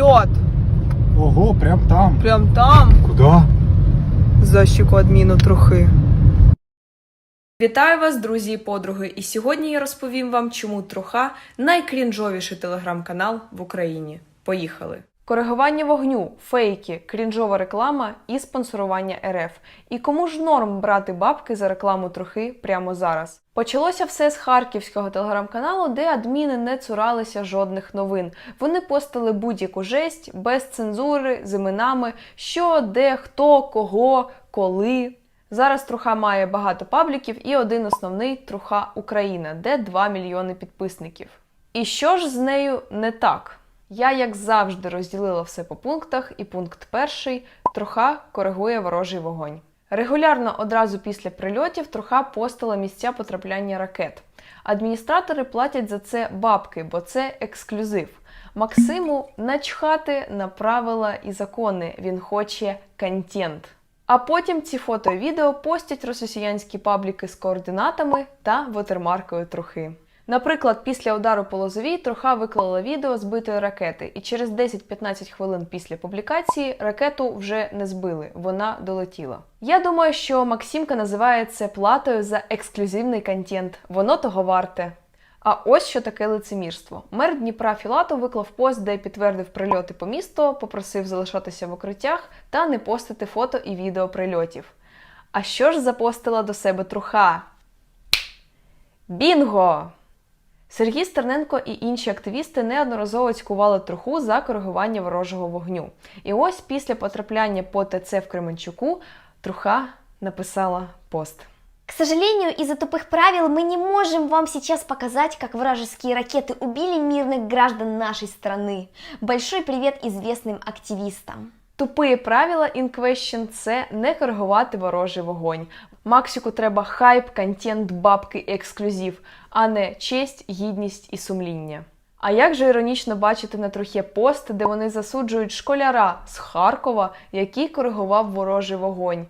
прильот. Ого, прям там. Прям там. Куда? Защику адміну трохи. Вітаю вас, друзі і подруги! І сьогодні я розповім вам, чому троха найкрінжовіший телеграм-канал в Україні. Поїхали! Коригування вогню, фейки, крінжова реклама і спонсорування РФ. І кому ж норм брати бабки за рекламу трохи прямо зараз? Почалося все з харківського телеграм-каналу, де адміни не цуралися жодних новин. Вони постили будь-яку жесть без цензури, з іменами, що, де, хто, кого, коли. Зараз Труха має багато пабліків і один основний Труха Україна, де 2 мільйони підписників. І що ж з нею не так? Я, як завжди, розділила все по пунктах, і пункт перший Труха коригує ворожий вогонь. Регулярно одразу після прильотів Труха постила місця потрапляння ракет. Адміністратори платять за це бабки, бо це ексклюзив. Максиму начхати на правила і закони. Він хоче контент. А потім ці фото і відео постять росіянські пабліки з координатами та вотермаркою трохи. Наприклад, після удару по лозовій троха виклала відео збитої ракети, і через 10-15 хвилин після публікації ракету вже не збили, вона долетіла. Я думаю, що Максимка називає це платою за ексклюзивний контент. Воно того варте. А ось що таке лицемірство. Мер Дніпра Філатов виклав пост, де підтвердив прильоти по місту, попросив залишатися в укриттях та не постити фото і відео прильотів. А що ж запостила до себе труха? Бінго! Сергій Стерненко і інші активісти неодноразово цькували труху за коригування ворожого вогню. І ось після потрапляння по ТЦ в Кременчуку труха написала пост. К сожалению, из-за тупых правил мы не можем вам сейчас показать, как вражеские ракеты убили мирных граждан нашей страны. Большой привет известным активистам. Тупі правила in question – це не коригувати ворожий вогонь. Максику треба хайп, контент, бабки, ексклюзив, а не честь, гідність і сумління. А як же іронічно бачити на трохи пост, де вони засуджують школяра з Харкова, який коригував ворожий вогонь.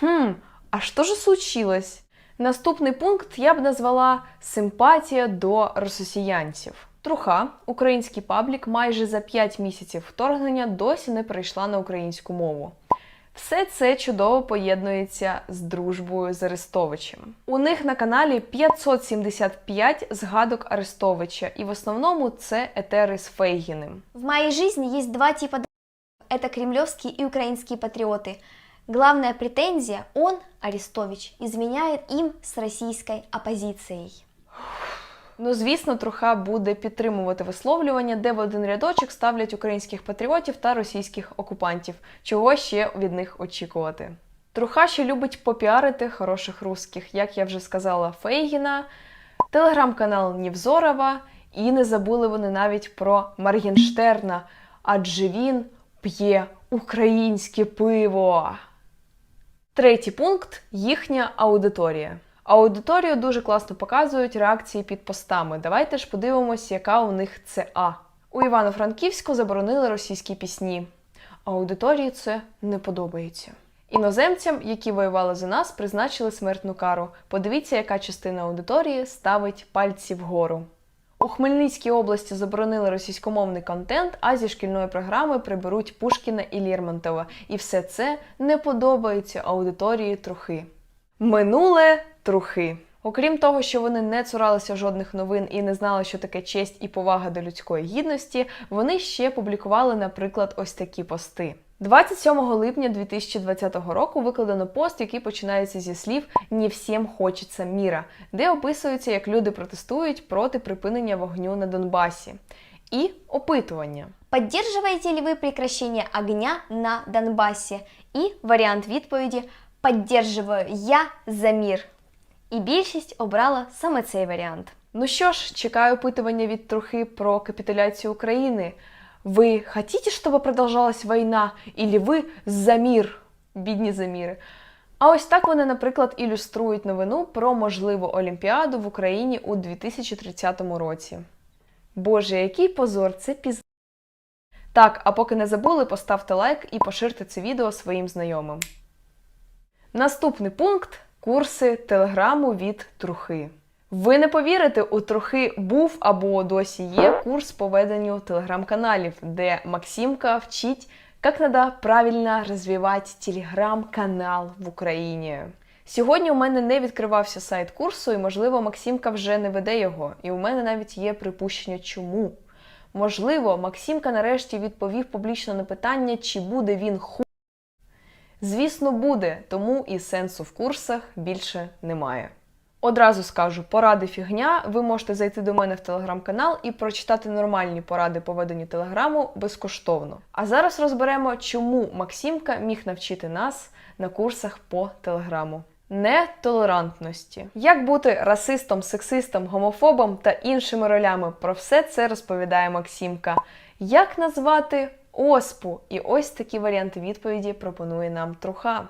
Хм, а що ж случилось? Наступний пункт я б назвала симпатія до росіянців. Труха, український паблік, майже за 5 місяців вторгнення досі не перейшла на українську мову. Все це чудово поєднується з дружбою з Арестовичем. У них на каналі 575 згадок Арестовича, і в основному це етери з Фейгіним. В моей жизни есть два типа д- Это кремлевские и украинские патриоты. Главная претензия – он, Арестович, изменяет им с российской оппозицией. Ну, звісно, труха буде підтримувати висловлювання, де в один рядочок ставлять українських патріотів та російських окупантів. Чого ще від них очікувати? Труха ще любить попіарити хороших русських, як я вже сказала, Фейгіна, телеграм-канал Нівзорова, і не забули вони навіть про Маргенштерна, адже він п'є українське пиво. Третій пункт їхня аудиторія. Аудиторію дуже класно показують реакції під постами. Давайте ж подивимось, яка у них ЦА. У Івано-Франківську заборонили російські пісні. Аудиторії це не подобається. Іноземцям, які воювали за нас, призначили смертну кару. Подивіться, яка частина аудиторії ставить пальці вгору. У Хмельницькій області заборонили російськомовний контент, а зі шкільної програми приберуть Пушкіна і Лермонтова. І все це не подобається аудиторії трохи. Минуле трухи. Окрім того, що вони не цуралися жодних новин і не знали, що таке честь і повага до людської гідності, вони ще публікували, наприклад, ось такі пости. 27 липня 2020 року викладено пост, який починається зі слів «Не всім хочеться міра», де описується, як люди протестують проти припинення вогню на Донбасі. І опитування. Поддерживаете ли вы прекращение огня на Донбассе? И варіант відповіді «Поддерживаю я за мир». І більшість обрала саме цей варіант. Ну що ж, чекаю опитування від трохи про капітуляцію України. Ви хотите, щоб продовжалась війна, или ви за мир? Бідні заміри. А ось так вони, наприклад, ілюструють новину про можливу Олімпіаду в Україні у 2030 році. Боже, який позор, це піз... Так, а поки не забули, поставте лайк і поширте це відео своїм знайомим. Наступний пункт курси телеграму від трухи. Ви не повірите, у трохи був або досі є курс по веденню телеграм-каналів, де Максимка вчить, як треба правильно розвивати телеграм-канал в Україні. Сьогодні у мене не відкривався сайт курсу, і, можливо, Максимка вже не веде його. І у мене навіть є припущення, чому. Можливо, Максимка нарешті відповів публічно на питання, чи буде він ху. Звісно, буде, тому і сенсу в курсах більше немає. Одразу скажу, поради фігня. Ви можете зайти до мене в телеграм-канал і прочитати нормальні поради по веденню телеграму безкоштовно. А зараз розберемо, чому Максимка міг навчити нас на курсах по телеграму. Нетолерантності. Як бути расистом, сексистом, гомофобом та іншими ролями. Про все це розповідає Максимка. Як назвати оспу? І ось такі варіанти відповіді пропонує нам Труха.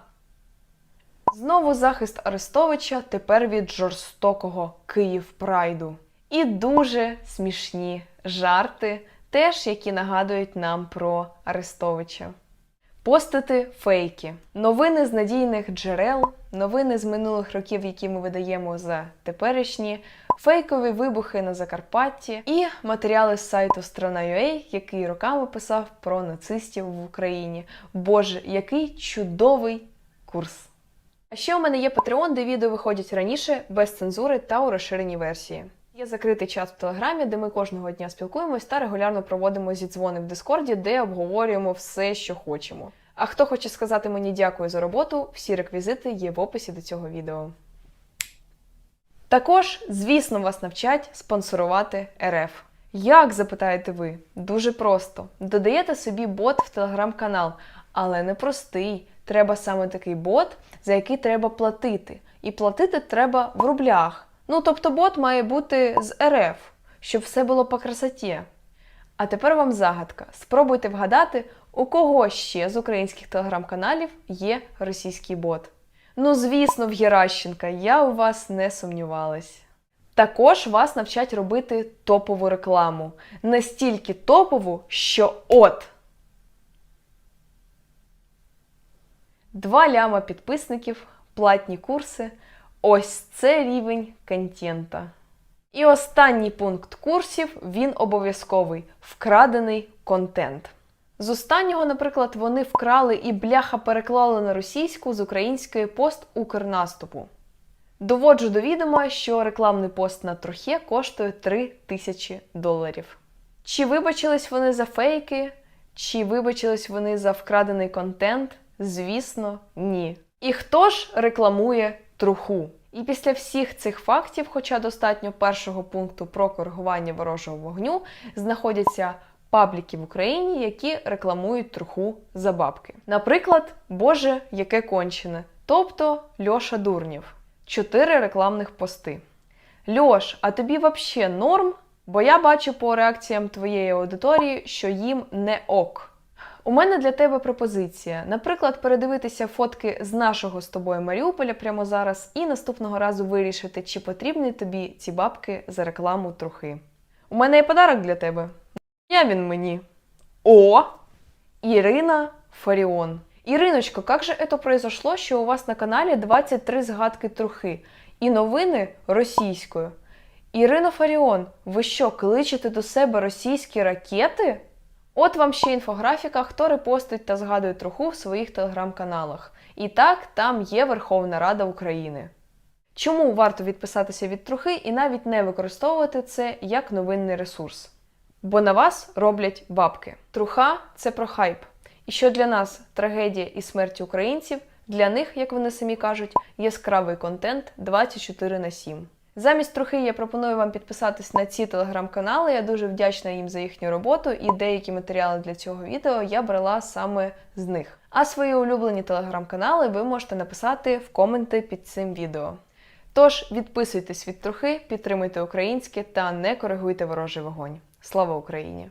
Знову захист Арестовича тепер від жорстокого Київ Прайду. І дуже смішні жарти, теж які нагадують нам про Арестовича. Постити фейки, новини з надійних джерел, новини з минулих років, які ми видаємо за теперішні, фейкові вибухи на Закарпатті і матеріали з сайту Страна.ua, який роками писав про нацистів в Україні. Боже, який чудовий курс! А ще у мене є Patreon, де відео виходять раніше, без цензури та у розширеній версії. Є закритий чат в Телеграмі, де ми кожного дня спілкуємось та регулярно проводимо зідзвони в Дискорді, де обговорюємо все, що хочемо. А хто хоче сказати мені дякую за роботу, всі реквізити є в описі до цього відео. Також, звісно, вас навчать спонсорувати РФ. Як запитаєте ви? Дуже просто. Додаєте собі бот в телеграм-канал, але не простий. Треба саме такий бот, за який треба платити. І платити треба в рублях. Ну, тобто бот має бути з РФ, щоб все було по красоті. А тепер вам загадка. Спробуйте вгадати, у кого ще з українських телеграм-каналів є російський бот. Ну, звісно, в Геращенка, я у вас не сумнівалась. Також вас навчать робити топову рекламу. Настільки топову, що от. Два ляма підписників, платні курси. Ось це рівень контента. І останній пункт курсів він обов'язковий вкрадений контент. З останнього, наприклад, вони вкрали і бляха переклали на російську з української пост Укрнаступу. Доводжу до відома, що рекламний пост на трохе коштує 3 тисячі доларів. Чи вибачились вони за фейки, чи вибачились вони за вкрадений контент? Звісно, ні. І хто ж рекламує труху? І після всіх цих фактів, хоча достатньо першого пункту про коригування ворожого вогню, знаходяться пабліки в Україні, які рекламують труху за бабки. Наприклад, Боже, яке кончене, тобто Льоша Дурнів. Чотири рекламних пости. Льош, а тобі вообще норм? Бо я бачу по реакціям твоєї аудиторії, що їм не ок. У мене для тебе пропозиція. Наприклад, передивитися фотки з нашого з тобою Маріуполя прямо зараз, і наступного разу вирішити, чи потрібні тобі ці бабки за рекламу трохи. У мене є подарок для тебе. Я він мені. О! Ірина Фаріон. Іриночко, як же это произошло, що у вас на каналі 23 згадки трухи і новини російською? Ірина Фаріон, ви що, кличете до себе російські ракети? От вам ще інфографіка, хто репостить та згадує троху в своїх телеграм-каналах. І так, там є Верховна Рада України. Чому варто відписатися від трохи і навіть не використовувати це як новинний ресурс? Бо на вас роблять бабки. Труха це про хайп. І що для нас трагедія і смерть українців, для них, як вони самі кажуть, яскравий контент 24 на 7. Замість трохи я пропоную вам підписатись на ці телеграм-канали. Я дуже вдячна їм за їхню роботу, і деякі матеріали для цього відео я брала саме з них. А свої улюблені телеграм-канали ви можете написати в коменти під цим відео. Тож відписуйтесь від трохи, підтримуйте українське та не коригуйте ворожий вогонь. Слава Україні!